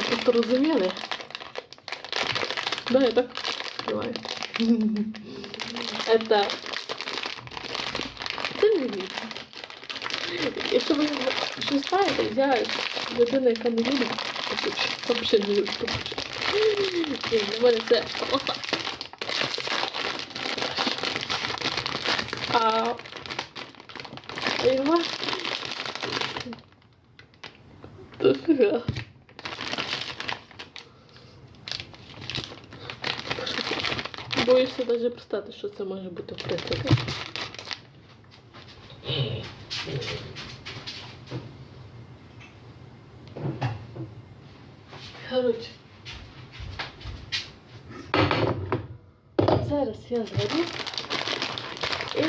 Ви просто розуміли? Да, я так співаю. Это... Це не вірно. Якщо ви щось знаєте, я людина, яка не любить капучино. Взагалі не любить капучино. Ні, Для мене це... А... Ігор... Дофіга. Боюся навіть представити, що це може бути в принципі. Коротше. Зараз я згорю і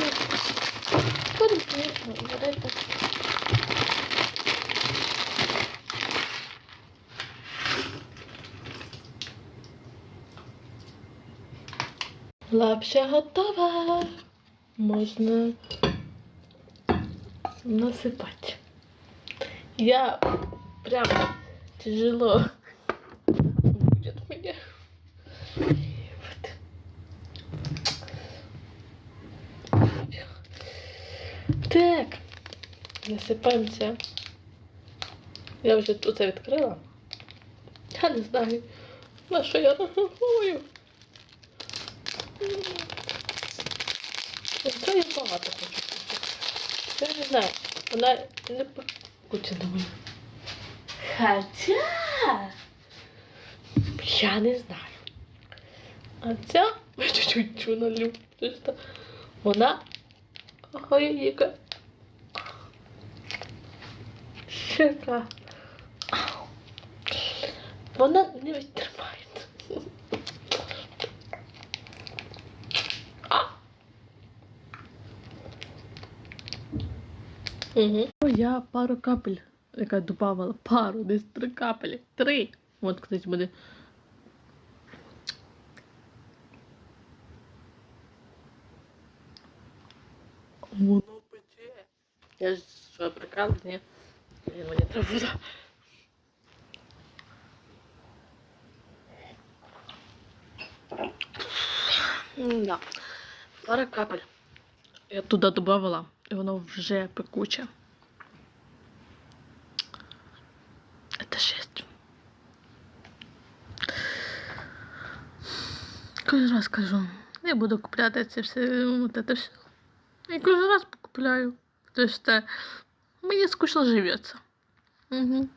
будемо звісно говорити. Лапша готова. Можна насыпать. Я прям тяжело будет. Вот. Так, насипаємося. Я вже тут це відкрила. Я не знаю, на що я рахую. Це я багато хочу купити. Я не знаю, вона не покучена мені. Хоча я не знаю. А ця чуть-чуть чу налю. Вона ой, яка. Вона не відтримає. Угу. Я пару капель, яка добавила, пару, десь три капелі. Три. От, кстати, буде. Воно пече. Я ж що прикалую, ні? Ні, Мені треба. Да. Пара капель. Я туди додавала, і воно вже пекуче. Это жесть. Кожен раз кажу, я буду купляти це все, от це все. І кожен раз покупляю. Тому що мені скучно живеться. Угу.